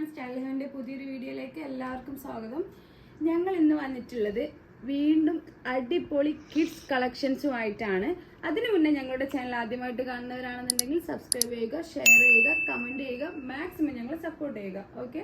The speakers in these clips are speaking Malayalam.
എവരിവൺ സ്റ്റൈൽ പുതിയൊരു വീഡിയോയിലേക്ക് എല്ലാവർക്കും സ്വാഗതം. ഞങ്ങൾ ഇന്ന് വന്നിട്ടുള്ളത് വീണ്ടും അടിപൊളി കിഡ്സ് കളക്ഷൻസുമായിട്ടാണ് അതിനു മുന്നേ ഞങ്ങളുടെ ചാനൽ ആദ്യമായിട്ട് കാണുന്നവരാണെന്നുണ്ടെങ്കിൽ സബ്സ്ക്രൈബ് ചെയ്യുക ഷെയർ ചെയ്യുക കമന്റ് ചെയ്യുക മാക്സിമം ഞങ്ങൾ സപ്പോർട്ട് ചെയ്യുക. ഓക്കെ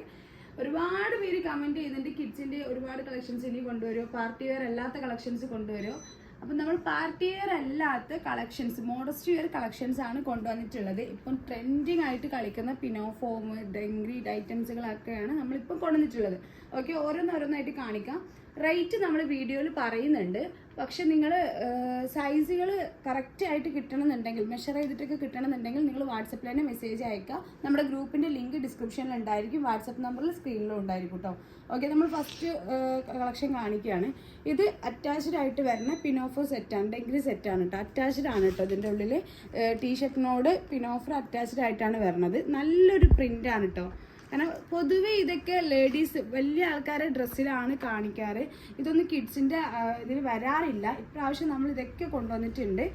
ഒരുപാട് പേര് കമന്റ് ചെയ്യുന്നുണ്ട് കിഡ്സിന്റെ ഒരുപാട് കളക്ഷൻസ് ഇനി കൊണ്ടുവരുമോ? പാർട്ടി വെയർ അല്ലാത്ത കളക്ഷൻസ് കൊണ്ടുവരുമോ? അപ്പം നമ്മൾ പാർട്ടി വെയർ അല്ലാത്ത കളക്ഷൻസ് മോഡസ്റ്റ് വെയർ കളക്ഷൻസ് ആണ് കൊണ്ടുവന്നിട്ടുള്ളത്. ഇപ്പം ട്രെൻഡിങ് ആയിട്ട് കളിക്കുന്ന പിനോഫോം ഡെങ്ക്രി ഐറ്റംസുകളൊക്കെയാണ് നമ്മളിപ്പം കൊണ്ടുവന്നിട്ടുള്ളത്. ഓക്കെ ഓരോന്നോരോന്നായിട്ട് കാണിക്കാം. റേറ്റ് നമ്മൾ വീഡിയോയിൽ പറയുന്നുണ്ട്. പക്ഷെ നിങ്ങൾ സൈസുകൾ കറക്റ്റ് ആയിട്ട് കിട്ടണമെന്നുണ്ടെങ്കിൽ മെഷർ ചെയ്തിട്ടൊക്കെ കിട്ടണമെന്നുണ്ടെങ്കിൽ നിങ്ങൾ വാട്സപ്പിൽ തന്നെ മെസ്സേജ് അയക്കുക. നമ്മുടെ ഗ്രൂപ്പിന്റെ ലിങ്ക് ഡിസ്ക്രിപ്ഷനിൽ ഉണ്ടായിരിക്കും. വാട്സപ്പ് നമ്പറിൽ സ്ക്രീനിലും ഉണ്ടായിരിക്കും കേട്ടോ ഓക്കെ നമ്മൾ ഫസ്റ്റ് കളക്ഷൻ കാണിക്കുകയാണ്. ഇത് അറ്റാച്ച്ഡ് ആയിട്ട് വരുന്ന പിനോഫർ സെറ്റാണ് ഡെഗ്രി സെറ്റാണ് കേട്ടോ അറ്റാച്ച്ഡ് ആണ് കേട്ടോ ഇതിന്റെ ഉള്ളിൽ ടീഷർട്ടിനോട് പിനോഫർ അറ്റാച്ച്ഡ് ആയിട്ടാണ് വരുന്നത്. നല്ലൊരു പ്രിന്റാണ് കേട്ടോ കാരണം പൊതുവെ ഇതൊക്കെ ലേഡീസ് വലിയ ആൾക്കാരെ ഡ്രസ്സിലാണ് കാണിക്കാറ്. ഇതൊന്നും കിഡ്സിന്റെ ഇതിൽ വരാറില്ല. ഇപ്രാവശ്യം നമ്മൾ ഇതൊക്കെ കൊണ്ടുവന്നിട്ടുണ്ട്.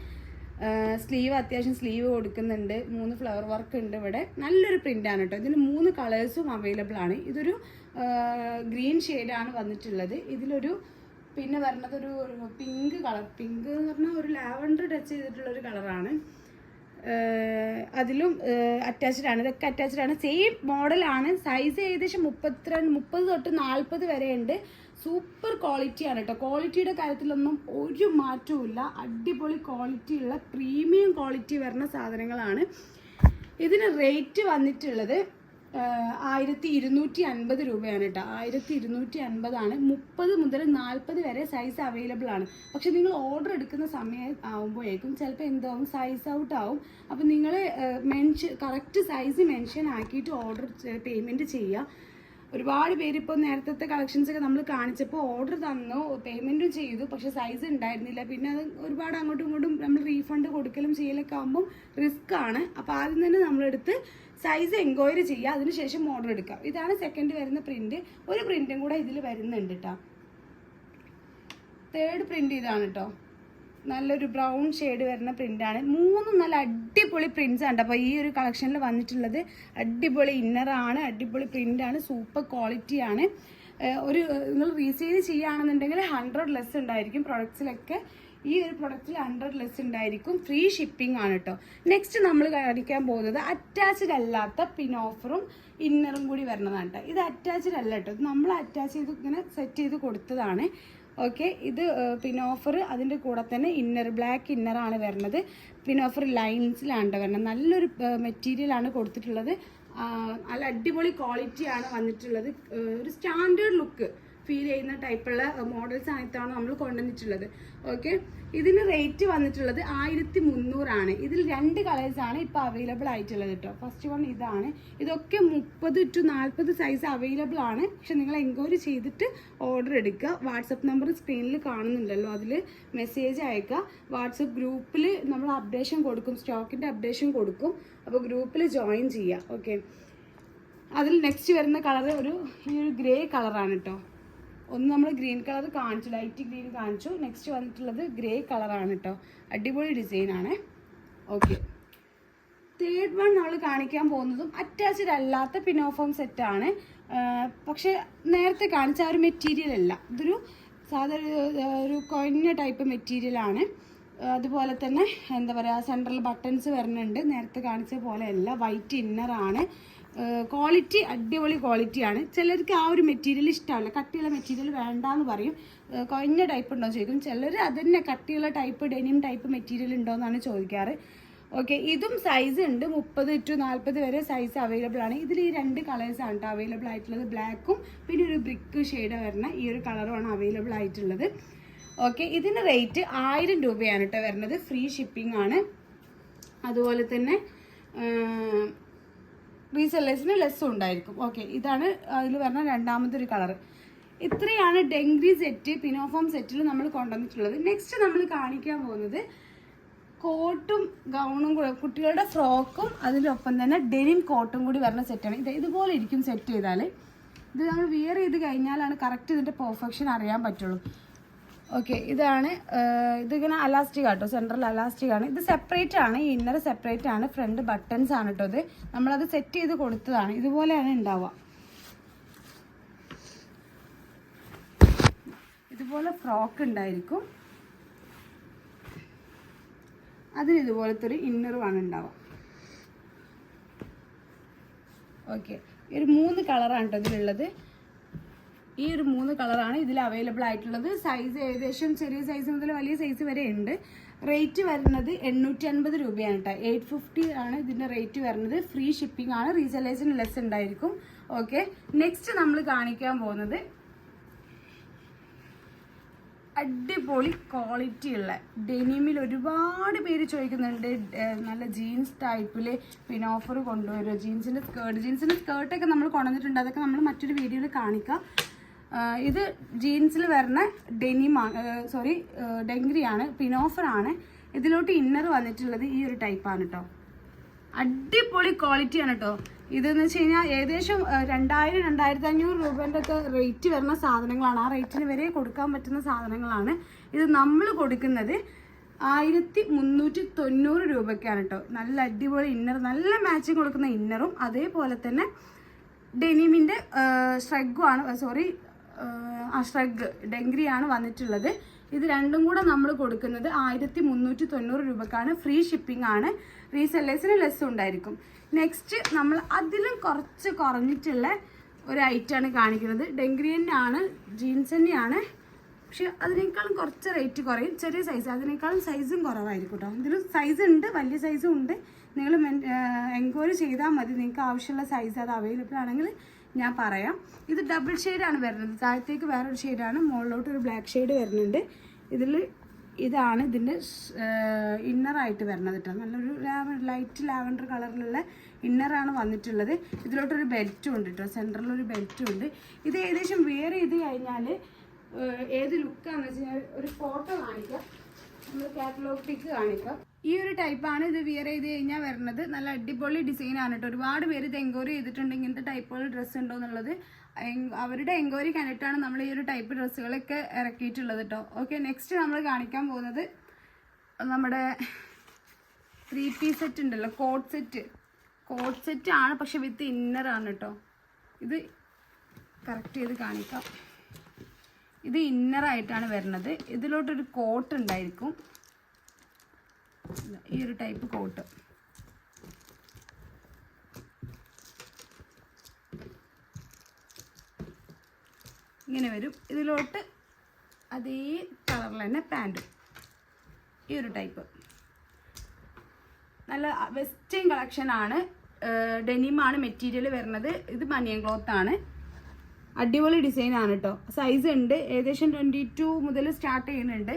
സ്ലീവ് അത്യാവശ്യം സ്ലീവ് കൊടുക്കുന്നുണ്ട്. മൂന്ന് ഫ്ലവർ വർക്ക് ഉണ്ട് ഇവിടെ. നല്ലൊരു പ്രിന്റാണ് കേട്ടോ ഇതിന് മൂന്ന് കളേഴ്സും അവൈലബിൾ ആണ്. ഇതൊരു ഗ്രീൻ ഷെയ്ഡാണ് വന്നിട്ടുള്ളത്. ഇതിലൊരു പിന്നെ വരുന്നത് ഒരു പിങ്ക് കളർ പിങ്ക് എന്ന് പറഞ്ഞാൽ ഒരു ലാവൻഡർ ടച്ച് ചെയ്തിട്ടുള്ള ഒരു കളറാണ് അതിലും അറ്റാച്ച്ഡ് ആണ്. ഇതൊക്കെ അറ്റാച്ച്ഡ് ആണ്. സെയിം മോഡലാണ് സൈസ് ഏകദേശം മുപ്പത്തിരണ്ട് മുപ്പത് തൊട്ട് നാൽപ്പത് വരെ ഉണ്ട് സൂപ്പർ ക്വാളിറ്റി ആണ് കേട്ടോ ക്വാളിറ്റിയുടെ കാര്യത്തിലൊന്നും ഒരു മാറ്റവും അടിപൊളി ക്വാളിറ്റി ഉള്ള പ്രീമിയം ക്വാളിറ്റി വരുന്ന സാധനങ്ങളാണ്. ഇതിന് റേറ്റ് വന്നിട്ടുള്ളത് ആയിരത്തി ഇരുന്നൂറ്റി അൻപത് രൂപയാണ് കേട്ടോ. ആയിരത്തി ഇരുന്നൂറ്റി അൻപതാണ് മുപ്പത് മുതൽ നാൽപ്പത് വരെ സൈസ് അവൈലബിൾ ആണ്. പക്ഷെ നിങ്ങൾ ഓർഡർ എടുക്കുന്ന സമയം ആകുമ്പോഴേക്കും ചിലപ്പോൾ എന്താവും? സൈസ് ഔട്ട് ആവും. അപ്പം നിങ്ങൾ മെൻഷൻ കറക്റ്റ് സൈസ് മെൻഷൻ ആക്കിയിട്ട് ഓർഡർ പേയ്മെന്റ് ചെയ്യുക. ഒരുപാട് പേര് ഇപ്പോൾ നേരത്തെ കളക്ഷൻസ് ഒക്കെ നമ്മൾ കാണിച്ചപ്പോൾ ഓർഡർ തന്നു പേയ്മെന്റും ചെയ്തു. പക്ഷെ സൈസ് ഉണ്ടായിരുന്നില്ല. പിന്നെ അത് ഒരുപാട് അങ്ങോട്ടും ഇങ്ങോട്ടും നമ്മൾ റീഫണ്ട് കൊടുക്കലും ചെയ്യലൊക്കെ ആകുമ്പം റിസ്ക് ആണ്. അപ്പോൾ ആദ്യം തന്നെ നമ്മളെടുത്ത് സൈസ് എൻക്വയറി ചെയ്യുക അതിനുശേഷം മോഡൽ എടുക്കാം ഇതാണ് സെക്കൻഡ് വരുന്ന പ്രിന്റ് ഒരു പ്രിന്റും കൂടെ ഇതിൽ വരുന്നുണ്ട് കേട്ടോ തേർഡ് പ്രിന്റ് ഇതാണ് കേട്ടോ നല്ലൊരു ബ്രൗൺ ഷെയ്ഡ് വരുന്ന പ്രിന്റാണ് മൂന്നും നല്ല അടിപൊളി പ്രിന്റ്സ് ആണ് അപ്പോൾ ഈ ഒരു കളക്ഷനിൽ വന്നിട്ടുള്ളത് അടിപൊളി ഇന്നറാണ് അടിപൊളി പ്രിന്റാണ് സൂപ്പർ ക്വാളിറ്റിയാണ് ഒരു നിങ്ങൾ റീസെയിൽ ചെയ്യുകയാണെന്നുണ്ടെങ്കിൽ ഹൺഡ്രഡ് ലെസ് ഉണ്ടായിരിക്കും പ്രൊഡക്ട്സിലൊക്കെ ഈ ഒരു പ്രൊഡക്റ്റിൽ ഹൺഡ്രഡ് ലെസ് ഉണ്ടായിരിക്കും. ഫ്രീ ഷിപ്പിംഗ് ആണ് കേട്ടോ നെക്സ്റ്റ് നമ്മൾ കാണിക്കാൻ പോകുന്നത് അറ്റാച്ച്ഡ് അല്ലാത്ത പിൻ ഓഫറും ഇന്നറും കൂടി വരുന്നതാണ് കേട്ടോ ഇത് അറ്റാച്ച്ഡ് അല്ല കേട്ടോ ഇത് നമ്മൾ അറ്റാച്ച് ചെയ്ത് ഇങ്ങനെ സെറ്റ് ചെയ്ത് കൊടുത്തതാണ്. ഓക്കെ ഇത് പിൻ ഓഫർ അതിന്റെ കൂടെ തന്നെ ഇന്നർ ബ്ലാക്ക് ഇന്നറാണ് വരുന്നത്. ഓഫർ ലൈൻസിലാണ് വരുന്നത്. നല്ലൊരു മെറ്റീരിയലാണ് കൊടുത്തിട്ടുള്ളത്. നല്ല അടിപൊളി ക്വാളിറ്റിയാണ് വന്നിട്ടുള്ളത്. ഒരു സ്റ്റാൻഡേർഡ് ലുക്ക് ഫീൽ ചെയ്യുന്ന ടൈപ്പുള്ള മോഡൽസ് ആയിട്ടാണ് നമ്മൾ കൊണ്ടുവന്നിട്ടുള്ളത്. ഓക്കെ ഇതിന് റേറ്റ് വന്നിട്ടുള്ളത് ആയിരത്തി മുന്നൂറാണ് ഇതിൽ രണ്ട് കളേഴ്സാണ് ഇപ്പോൾ അവൈലബിൾ ആയിട്ടുള്ളത് കേട്ടോ ഫസ്റ്റ് വൺ ഇതാണ്. ഇതൊക്കെ മുപ്പത് ടു നാൽപ്പത് സൈസ് അവൈലബിൾ ആണ്. പക്ഷെ നിങ്ങൾ എൻക്വയറി ചെയ്തിട്ട് ഓർഡർ എടുക്കുക. വാട്സപ്പ് നമ്പർ സ്ക്രീനിൽ കാണുന്നുണ്ടല്ലോ. അതിൽ മെസ്സേജ് അയക്കുക. വാട്സപ്പ് ഗ്രൂപ്പിൽ നമ്മൾ അപ്ഡേഷൻ കൊടുക്കും. സ്റ്റോക്കിന്റെ അപ്ഡേഷൻ കൊടുക്കും. അപ്പോൾ ഗ്രൂപ്പിൽ ജോയിൻ ചെയ്യുക. ഓക്കെ അതിൽ നെക്സ്റ്റ് വരുന്ന കളർ ഒരു ഈ ഒരു ഗ്രേ കളറാണ് കേട്ടോ ഒന്ന് നമ്മൾ ഗ്രീൻ കളർ കാണിച്ചു ലൈറ്റ് ഗ്രീൻ കാണിച്ചു. നെക്സ്റ്റ് വന്നിട്ടുള്ളത് ഗ്രേ കളറാണ് കേട്ടോ അടിപൊളി ഡിസൈനാണ് ഓക്കെ തേർഡ് വൺ നമ്മൾ കാണിക്കാൻ പോകുന്നതും അറ്റാച്ച്ഡ് അല്ലാത്ത പിനോഫോം സെറ്റാണ് പക്ഷെ നേരത്തെ കാണിച്ച ആ ഒരു മെറ്റീരിയൽ അല്ല. ഇതൊരു സാധാരണ ഒരു കൊഞ്ഞ ടൈപ്പ് മെറ്റീരിയലാണ് അതുപോലെ തന്നെ എന്താ പറയുക സെൻട്രൽ ബട്ടൺസ് വരുന്നുണ്ട്. നേരത്തെ കാണിച്ച പോലെയല്ല വൈറ്റ് ഇന്നറാണ് ക്വാളിറ്റി അടിപൊളി ക്വാളിറ്റിയാണ് ചിലർക്ക് ആ ഒരു മെറ്റീരിയൽ ഇഷ്ടമല്ല കട്ടിയുള്ള മെറ്റീരിയൽ വേണ്ടാന്ന് പറയും. കൊഞ്ഞ ടൈപ്പ് ഉണ്ടോ ചോദിക്കും. ചിലർ അതന്നെ കട്ടിയുള്ള ടൈപ്പ് ഡെനിം ടൈപ്പ് മെറ്റീരിയൽ ഉണ്ടോ എന്നാണ് ചോദിക്കാറ്. ഓക്കെ ഇതും സൈസ് ഉണ്ട്. മുപ്പത് ടു നാൽപ്പത് വരെ സൈസ് അവൈലബിൾ ആണ്. ഇതിൽ ഈ രണ്ട് കളേഴ്സാണ് കേട്ടോ അവൈലബിൾ ആയിട്ടുള്ളത്. ബ്ലാക്കും പിന്നെ ഒരു ബ്രിക്ക് ഷെയ്ഡ് വരുന്ന ഈ ഒരു കളറുമാണ് അവൈലബിൾ ആയിട്ടുള്ളത്. ഓക്കെ ഇതിന് റേറ്റ് ആയിരം രൂപയാണ് കേട്ടോ വരുന്നത് ഫ്രീ ഷിപ്പിംഗ് ആണ്. അതുപോലെ തന്നെ റീസെല്ലേഴ്സിന് ലെസ്സും ഉണ്ടായിരിക്കും. ഓക്കെ ഇതാണ് അതിൽ രണ്ടാമത്തെ ഒരു കളർ ഇത്രയാണ് ഡെങ്കി സെറ്റ് പിനോഫോം സെറ്റിൽ നമ്മൾ കൊണ്ടുവന്നിട്ടുള്ളത്. നെക്സ്റ്റ് നമ്മൾ കാണിക്കാൻ പോകുന്നത് കോട്ടും ഗൗണും കൂടെ കുട്ടികളുടെ ഫ്രോക്കും അതിനൊപ്പം തന്നെ ഡെനിം കോട്ടും കൂടി വരുന്ന സെറ്റാണ് ഇത് ഇതുപോലെ ഇരിക്കും സെറ്റ് ചെയ്താൽ ഇത് നമ്മൾ വിയർ ചെയ്ത് കഴിഞ്ഞാലാണ് കറക്റ്റ് ഇതിന്റെ പെർഫെക്ഷൻ അറിയാൻ പറ്റുള്ളൂ. ഓക്കെ ഇതാണ് ഇതിങ്ങനെ അലാസ്റ്റിക് ആട്ടോ സെൻട്രൽ അലാസ്റ്റിക് ആണ്. ഇത് സെപ്പറേറ്റ് ആണ് ഈ ഇന്നർ സെപ്പറേറ്റ് ആണ് ഫ്രണ്ട് ബട്ടൺസ് ആണ് കേട്ടോ ഇത്. നമ്മളത് സെറ്റ് ചെയ്ത് കൊടുത്തതാണ്. ഇതുപോലെയാണ് ഉണ്ടാവുക ഇതുപോലെ ഫ്രോക്ക് ഉണ്ടായിരിക്കും അതിന് ഇതുപോലത്തെ ഒരു ഇന്നറുമാണ് ഉണ്ടാവുക ഓക്കെ ഒരു മൂന്ന് കളറാണ് കേട്ടോ ഇതിലുള്ളത്. ഈ ഒരു മൂന്ന് കളറാണ് ഇതിൽ അവൈലബിൾ ആയിട്ടുള്ളത്. സൈസ് ഏകദേശം ചെറിയ സൈസ് മുതൽ വലിയ സൈസ് വരെ ഉണ്ട്. റേറ്റ് വരുന്നത് എണ്ണൂറ്റി അൻപത് രൂപയാണ് കേട്ടോ എയ്റ്റ് ഫിഫ്റ്റി ആണ് ഇതിന്റെ റേറ്റ് വരുന്നത്. ഫ്രീ ഷിപ്പിംഗ് ആണ്. റീസെലേഷൻ ലെസ് ഉണ്ടായിരിക്കും. ഓക്കെ നെക്സ്റ്റ് നമ്മൾ കാണിക്കാൻ പോകുന്നത് അടിപൊളി ക്വാളിറ്റി ഉള്ള ഡെനിമിൽ ഒരുപാട് പേര് ചോദിക്കുന്നുണ്ട് നല്ല ജീൻസ് ടൈപ്പിൽ പിന്നെ ഓഫർ കൊണ്ടുവരുമോ ജീൻസിന്റെ സ്കേർട്ട് ജീൻസിന്റെ സ്കേർട്ടൊക്കെ നമ്മൾ കൊണ്ടുവന്നിട്ടുണ്ട്. അതൊക്കെ നമ്മൾ മറ്റൊരു വീഡിയോയിൽ കാണിക്കാം. ഇത് ജീൻസിൽ വരുന്ന ഡെനിമാണ് സോറി ഡെങ്കരിയാണ് പിനോഫറാണ്. ഇതിലോട്ട് ഇന്നർ വന്നിട്ടുള്ളത് ഈ ഒരു ടൈപ്പാണ് കേട്ടോ അടിപൊളി ക്വാളിറ്റിയാണ് കേട്ടോ ഇതെന്ന് വെച്ച് കഴിഞ്ഞാൽ ഏകദേശം രണ്ടായിരം രണ്ടായിരത്തി അഞ്ഞൂറ് രൂപേന്റെ ഒക്കെ റേറ്റ് വരുന്ന സാധനങ്ങളാണ്. ആ റേറ്റിന് വരെ കൊടുക്കാൻ പറ്റുന്ന സാധനങ്ങളാണ്. ഇത് നമ്മൾ കൊടുക്കുന്നത് ആയിരത്തി മുന്നൂറ്റി തൊണ്ണൂറ് രൂപയ്ക്കാണ് കേട്ടോ നല്ല അടിപൊളി ഇന്നർ നല്ല മാച്ചിങ് കൊടുക്കുന്ന ഇന്നറും അതേപോലെ തന്നെ ഡെനിമിന്റെ സ്ട്രഗുമാണ് സോറി ആ ഡെങ്കിയാണ് വന്നിട്ടുള്ളത്. ഇത് രണ്ടും കൂടെ നമ്മൾ കൊടുക്കുന്നത് ആയിരത്തി മുന്നൂറ്റി തൊണ്ണൂറ് രൂപക്കാണ്. ഫ്രീ ഷിപ്പിംഗ് ആണ്. റീസെല്ലേഴ്സിന് ലെസ് ഉണ്ടായിരിക്കും. നെക്സ്റ്റ് നമ്മൾ അതിലും കുറച്ച് കുറഞ്ഞിട്ടുള്ള ഒരു ഐറ്റമാണ് കാണിക്കുന്നത്. ഡെങ്കരി ജീൻസ് തന്നെയാണ്. പക്ഷെ അതിനേക്കാളും കുറച്ച് റേറ്റ് കുറയും. ചെറിയ സൈസ് അതിനേക്കാളും സൈസും കുറവായിരിക്കും കേട്ടോ ഇതിൽ സൈസ് ഉണ്ട് വലിയ സൈസും ഉണ്ട്. നിങ്ങൾ എൻക്വയറി ചെയ്താൽ മതി. നിങ്ങൾക്ക് ആവശ്യമുള്ള സൈസ് അത് അവൈലബിൾ ആണെങ്കിൽ ഞാൻ പറയാം. ഇത് ഡബിൾ ഷെയ്ഡാണ് വരുന്നത്. താഴത്തേക്ക് വേറൊരു ഷെയ്ഡാണ് മുകളിലോട്ട് ഒരു ബ്ലാക്ക് ഷെയ്ഡ് വരുന്നുണ്ട്. ഇതിൽ ഇതാണ് ഇതിന്റെ ഇന്നറായിട്ട് വരുന്നത് കേട്ടോ നല്ലൊരു ലൈറ്റ് ലാവൻഡർ കളറിലുള്ള ഇന്നറാണ് വന്നിട്ടുള്ളത്. ഇതിലോട്ടൊരു ബെൽറ്റും ഉണ്ട് കേട്ടോ സെന്ററിലൊരു ബെൽറ്റും ഉണ്ട്. ഇത് ഏകദേശം വെയർ ചെയ്ത് കഴിഞ്ഞാൽ ഏത് ലുക്കാന്ന് വെച്ച് കഴിഞ്ഞാൽ ഒരു ഫോട്ടോ കാണിക്കാം. നമ്മൾ കാറ്റലോഗ് പിക്ക് കാണിക്കാം. ഈ ഒരു ടൈപ്പാണ് ഇത് വിയർ ചെയ്ത് കഴിഞ്ഞാൽ വരുന്നത്. നല്ല അടിപൊളി ഡിസൈൻ ആണ് കേട്ടോ ഒരുപാട് പേര് ഇത് എൻക്വയറി ചെയ്തിട്ടുണ്ട് ഇങ്ങനത്തെ ടൈപ്പുകൾ ഡ്രസ്സ് ഉണ്ടോ എന്നുള്ളത്. അവരുടെ എൻക്വയറി കണ്ടിട്ടാണ് നമ്മൾ ഈ ഒരു ടൈപ്പ് ഡ്രസ്സുകളൊക്കെ ഇറക്കിയിട്ടുള്ളത് കേട്ടോ ഓക്കെ നെക്സ്റ്റ് നമ്മൾ കാണിക്കാൻ പോകുന്നത് നമ്മുടെ ത്രീ പീസ് സെറ്റ് ഉണ്ടല്ലോ കോട്ട് സെറ്റ് കോട്ട് സെറ്റ് ആണ് പക്ഷെ വിത്ത് ഇന്നറാണ് കേട്ടോ ഇത് കറക്റ്റ് ചെയ്ത് കാണിക്കാം. ഇത് ഇന്നർ ആയിട്ടാണ് വരുന്നത്. ഇതിലോട്ടൊരു കോട്ട് ഉണ്ടായിരിക്കും. ഈ ഒരു ടൈപ്പ് കോട്ട് ഇങ്ങനെ വരും. ഇതിലോട്ട് അതേ കളറിൽ തന്നെ പാന്റും ഈ ഒരു ടൈപ്പ് നല്ല വെസ്റ്റേൺ കളക്ഷനാണ് ഡെനിമാണ് മെറ്റീരിയൽ വരുന്നത്. ഇത് മനിയൻ ക്ലോത്താണ് അടിപൊളി ഡിസൈൻ ആണ് കേട്ടോ സൈസ് ഉണ്ട്. ഏകദേശം ട്വന്റി ടു മുതൽ സ്റ്റാർട്ട് ചെയ്യുന്നുണ്ട്.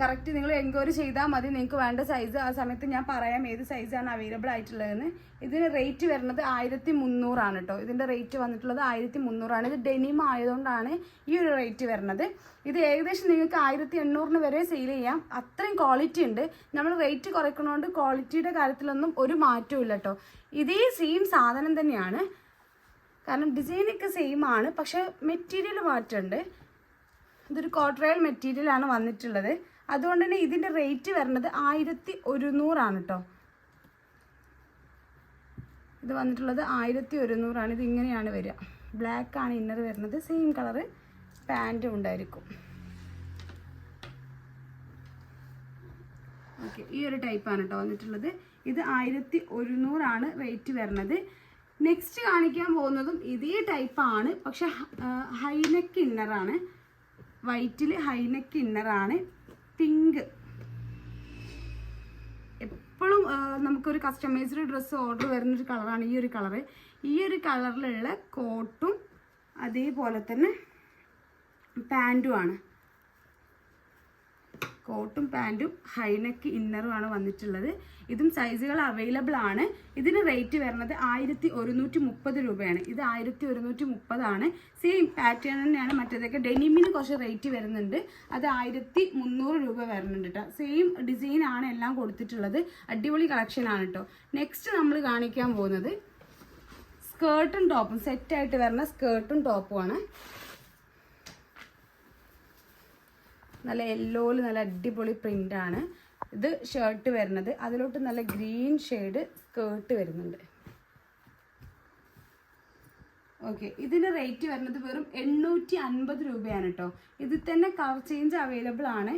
കറക്റ്റ് നിങ്ങൾ എൻക്വയറി ചെയ്താൽ മതി. നിങ്ങൾക്ക് വേണ്ട സൈസ് ആ സമയത്ത് ഞാൻ പറയാം ഏത് സൈസാണ് അവൈലബിൾ ആയിട്ടുള്ളതെന്ന്. ഇതിന് റേറ്റ് വരുന്നത് ആയിരത്തി മുന്നൂറാണ് കേട്ടോ ഇതിന്റെ റേറ്റ് വന്നിട്ടുള്ളത് ആയിരത്തി മുന്നൂറാണ് ഇത് ഡെനിം ആയതുകൊണ്ടാണ് ഈ ഒരു റേറ്റ് വരുന്നത്. ഇത് ഏകദേശം നിങ്ങൾക്ക് ആയിരത്തി എണ്ണൂറിന് വരെ സെയിൽ ചെയ്യാം. അത്രയും ക്വാളിറ്റി ഉണ്ട്. നമ്മൾ റേറ്റ് കുറയ്ക്കണോണ്ട് ക്വാളിറ്റിയുടെ കാര്യത്തിലൊന്നും ഒരു മാറ്റവും ഇല്ല കേട്ടോ ഇതേ സെയിം സാധനം തന്നെയാണ്. കാരണം ഡിസൈനൊക്കെ സെയിം ആണ്. പക്ഷെ മെറ്റീരിയൽ മാറ്റമുണ്ട് ഇതൊരു കോട്ടറയൽ മെറ്റീരിയൽ ആണ് വന്നിട്ടുള്ളത്. അതുകൊണ്ട് തന്നെ ഇതിന്റെ റേറ്റ് വരുന്നത് ആയിരത്തി ഒരുന്നൂറാണ് കേട്ടോ ഇത് വന്നിട്ടുള്ളത് ആയിരത്തി ഒരുന്നൂറാണ് ഇത് ഇങ്ങനെയാണ് വരിക ബ്ലാക്ക് ആണ് ഇന്നർ വരുന്നത്. സെയിം കളറ് പാന്റും ഉണ്ടായിരിക്കും. ഓക്കെ ഈ ഒരു ടൈപ്പാണ് കേട്ടോ വന്നിട്ടുള്ളത്. ഇത് ആയിരത്തി ഒരുന്നൂറാണ് റേറ്റ് വരുന്നത് നെക്സ്റ്റ് കാണിക്കാൻ പോകുന്നതും ഇതേ ടൈപ്പാണ് പക്ഷെ ഹൈനെക്ക് ഇന്നറാണ് വൈറ്റിൽ ഹൈനെക്ക് ഇന്നറാണ് പിങ്ക് എപ്പോഴും നമുക്കൊരു കസ്റ്റമൈസ്ഡ് ഡ്രസ്സ് ഓർഡർ വരുന്നൊരു കളറാണ് ഈ ഒരു കളറ് ഈ ഒരു കളറിലുള്ള കോട്ടും അതേപോലെ തന്നെ പാന്റുമാണ് കോട്ടും പാന്റും ഹൈനെക്ക് ഇന്നറുമാണ് വന്നിട്ടുള്ളത്. ഇതും സൈസുകൾ അവൈലബിൾ ആണ്. ഇതിന് റേറ്റ് വരുന്നത് ആയിരത്തി ഒരുന്നൂറ്റി മുപ്പത് രൂപയാണ്. ഇത് ആയിരത്തി ഒരുന്നൂറ്റി മുപ്പതാണ് സെയിം പാറ്റേൺ തന്നെയാണ് മറ്റേതൊക്കെ. ഡെനിമിന് കുറച്ച് റേറ്റ് വരുന്നുണ്ട്. അത് ആയിരത്തി മുന്നൂറ് രൂപ വരുന്നുണ്ട് കേട്ടോ സെയിം ഡിസൈൻ ആണ് എല്ലാം കൊടുത്തിട്ടുള്ളത്. അടിപൊളി കളക്ഷൻ ആണ് കേട്ടോ നെക്സ്റ്റ് നമ്മൾ കാണിക്കാൻ പോകുന്നത് സ്കേർട്ടും ടോപ്പും സെറ്റായിട്ട് വരുന്ന സ്കേർട്ടും ടോപ്പുമാണ് നല്ല യെല്ലോയിൽ നല്ല അടിപൊളി പ്രിന്റ് ആണ്. ഇത് ഷർട്ട് വരുന്നത്. അതിലോട്ട് നല്ല ഗ്രീൻ ഷെയ്ഡ് സ്കേർട്ട് വരുന്നുണ്ട്. ഓക്കെ ഇതിന്റെ റേറ്റ് വരുന്നത് വെറും എണ്ണൂറ്റി അൻപത് രൂപയാണ് കേട്ടോ ഇതിൽ തന്നെ കളർ ചേഞ്ച് അവൈലബിൾ ആണ്.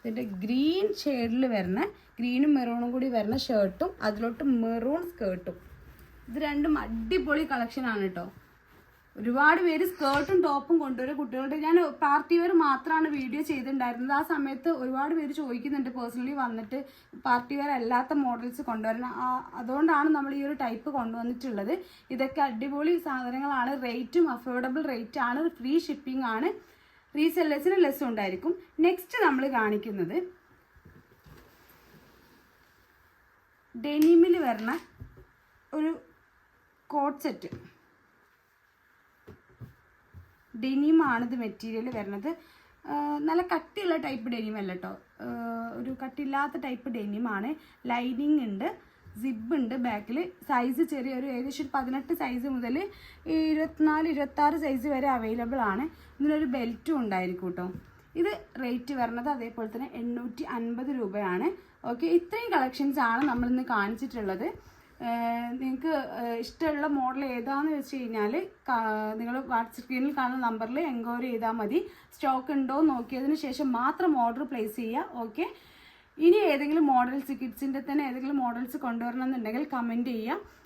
ഇതിന്റെ ഗ്രീൻ ഷെയ്ഡിൽ വരുന്ന ഗ്രീനും മെറൂണും കൂടി വരുന്ന ഷർട്ടും അതിലോട്ട് മെറൂൺ സ്കേർട്ടും ഇത് രണ്ടും അടിപൊളി കളക്ഷനാണ് കേട്ടോ ഒരുപാട് പേര് സ്കേർട്ടും ടോപ്പും കൊണ്ടുവരും കുട്ടികളുടെ ഞാൻ പാർട്ടി വെയർ മാത്രമാണ് വീഡിയോ ചെയ്തിട്ടുണ്ടായിരുന്നത്. ആ സമയത്ത് ഒരുപാട് പേര് ചോദിക്കുന്നുണ്ട് പേഴ്സണലി വന്നിട്ട് പാർട്ടി വെയർ അല്ലാത്ത മോഡൽസ് കൊണ്ടുവരണം അതുകൊണ്ടാണ് നമ്മൾ ഈ ഒരു ടൈപ്പ് കൊണ്ടുവന്നിട്ടുള്ളത്. ഇതൊക്കെ അടിപൊളി സാധനങ്ങളാണ്. റേറ്റും അഫോർഡബിൾ റേറ്റ് ആണ്. ഫ്രീ ഷിപ്പിംഗ് ആണ്. റീസെല്ലേഴ്സിന് ലെസ് ഉണ്ടായിരിക്കും. നെക്സ്റ്റ് നമ്മൾ കാണിക്കുന്നത് ഡെനിമിൽ വരുന്ന ഒരു കോട്ട് സെറ്റ് ഡെനിമാണ് ഇത് മെറ്റീരിയൽ വരുന്നത് നല്ല കട്ടിയുള്ള ടൈപ്പ് ഡെനിം അല്ല കേട്ടോ ഒരു കട്ടില്ലാത്ത ടൈപ്പ് ഡെനിമാണ് ലൈനിങ് ഉണ്ട് സിബ് ഉണ്ട് ബാക്കിൽ സൈസ് ചെറിയൊരു ഏകദേശം ഒരു പതിനെട്ട് സൈസ് മുതൽ ഇരുപത്തിനാല് ഇരുപത്താറ് സൈസ് വരെ അവൈലബിൾ ആണ്. ഇതിനൊരു ബെൽറ്റും ഉണ്ടായിരിക്കും കേട്ടോ ഇത് റേറ്റ് വരുന്നത് അതേപോലെ തന്നെ എണ്ണൂറ്റി അൻപത് രൂപയാണ്. ഓക്കെ ഇത്രയും കളക്ഷൻസ് ആണ് നമ്മളിന്ന് കാണിച്ചിട്ടുള്ളത്. നിങ്ങൾക്ക് ഇഷ്ടമുള്ള മോഡൽ ഏതാണെന്ന് വെച്ച് കഴിഞ്ഞാൽ നിങ്ങൾ വാട്സപ്പ് സ്ക്രീനിൽ കാണുന്ന നമ്പറിൽ എൻക്വയറി ചെയ്താൽ മതി. സ്റ്റോക്ക് ഉണ്ടോ നോക്കിയതിന് ശേഷം മാത്രം ഓർഡർ പ്ലേസ് ചെയ്യുക ഓക്കെ? ഇനി ഏതെങ്കിലും മോഡൽസ് കിഡ്സിന്റെ തന്നെ ഏതെങ്കിലും മോഡൽസ് കൊണ്ടുവരണം എന്നുണ്ടെങ്കിൽ കമന്റ് ചെയ്യുക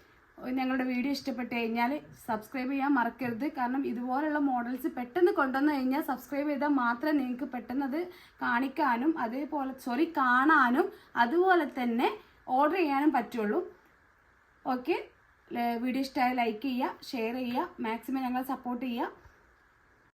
ഞങ്ങളുടെ വീഡിയോ ഇഷ്ടപ്പെട്ട് കഴിഞ്ഞാൽ സബ്സ്ക്രൈബ് ചെയ്യാൻ മറക്കരുത്. കാരണം ഇതുപോലുള്ള മോഡൽസ് പെട്ടെന്ന് കൊണ്ടുവന്ന് കഴിഞ്ഞാൽ സബ്സ്ക്രൈബ് ചെയ്താൽ മാത്രമേ നിങ്ങൾക്ക് പെട്ടെന്ന് അത് കാണിക്കാനും അതേപോലെ സോറി കാണാനും അതുപോലെ തന്നെ ഓർഡർ ചെയ്യാനും പറ്റുള്ളൂ. ഓക്കെ വീഡിയോ ഇഷ്ടമായ ലൈക്ക് ചെയ്യുക ഷെയർ ചെയ്യുക മാക്സിമം ഞങ്ങളെ സപ്പോർട്ട് ചെയ്യുക.